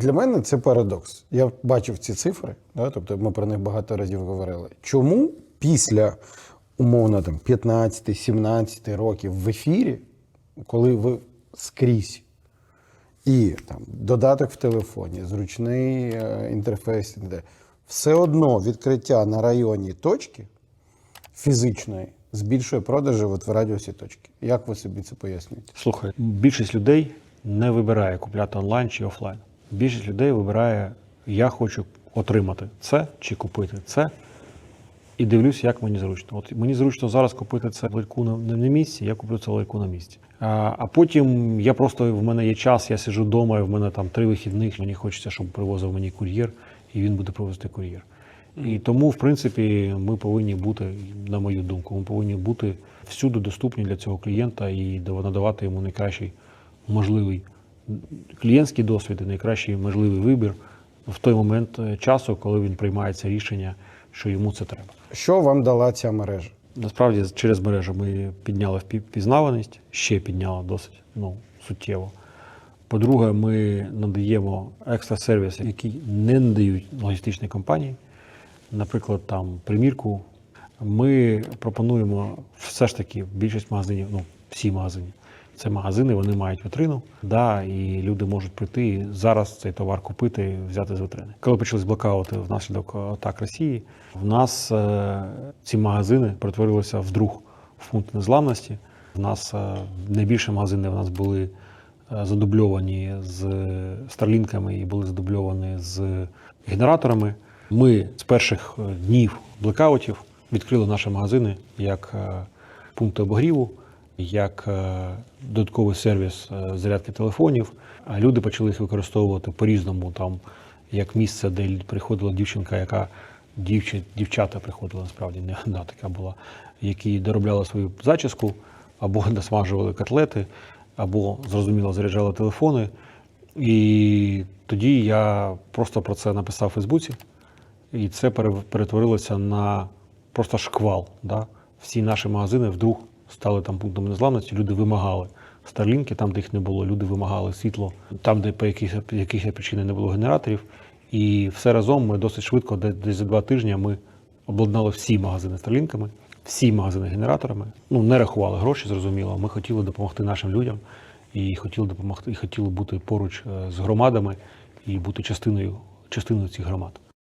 Для мене це парадокс. Я бачив ці цифри, да, тобто ми про них багато разів говорили. Чому після умовно там 15-17 років в ефірі, коли ви скрізь і там додаток в телефоні, зручний е, інтерфейс, т.д., все одно відкриття на районі точки фізичної збільшує продажі от в радіусі точки. Як ви собі це пояснюєте? Слухай, більшість людей не вибирає купляти онлайн чи офлайн. Більшість людей вибирає, я хочу отримати це чи купити це. І дивлюсь, як мені зручно. От мені зручно зараз купити це в на, на місці, я куплю це в на місці. А, а потім я просто в мене є час, я сиджу вдома, і в мене там три вихідних. Мені хочеться, щоб привозив мені кур'єр, і він буде привозити кур'єр. І тому, в принципі, ми повинні бути, на мою думку, ми повинні бути всюди доступні для цього клієнта і дав- надавати йому найкращий можливий клієнтський досвід і найкращий можливий вибір в той момент е, часу, коли він приймає це рішення, що йому це треба. Що вам дала ця мережа? Насправді через мережу ми підняли впі- впізнаваність, ще підняли досить ну, суттєво. По-друге, ми надаємо екстра сервіси, які не надають логістичні компанії. Наприклад, там примірку. Ми пропонуємо все ж таки більшість магазинів, ну всі магазини. Це магазини, вони мають вітрину, да, і люди можуть прийти і зараз цей товар купити взяти з вітрини. Коли почались блокаути внаслідок атак Росії, в нас е, ці магазини перетворилися в друг в пункт незламності. В нас е, найбільші магазини в нас були е, задубльовані з старлінками і були задубльовані з генераторами. Ми з перших е, днів блекаутів відкрили наші магазини як е, пункти обогріву, як е, додатковий сервіс е, зарядки телефонів. А люди почали їх використовувати по-різному, там як місце, де приходила дівчинка, яка дівчи, дівчата приходили насправді не одна така була, які доробляли свою зачіску, або досмажували котлети, або зрозуміло заряджали телефони. І тоді я просто про це написав у Фейсбуці, і це перетворилося на просто шквал. Да? Всі наші магазини вдруг стали там пунктом незламності. Люди вимагали старлінки, там, де їх не було, люди вимагали світло, там, де по якихось якихось причинах не було генераторів. І все разом ми досить швидко, десь за два тижні, ми обладнали всі магазини старлінками, всі магазини генераторами. Ну не рахували гроші, зрозуміло. Ми хотіли допомогти нашим людям і хотіли допомогти, і хотіли бути поруч е, з громадами і бути частиною, частиною цих громад.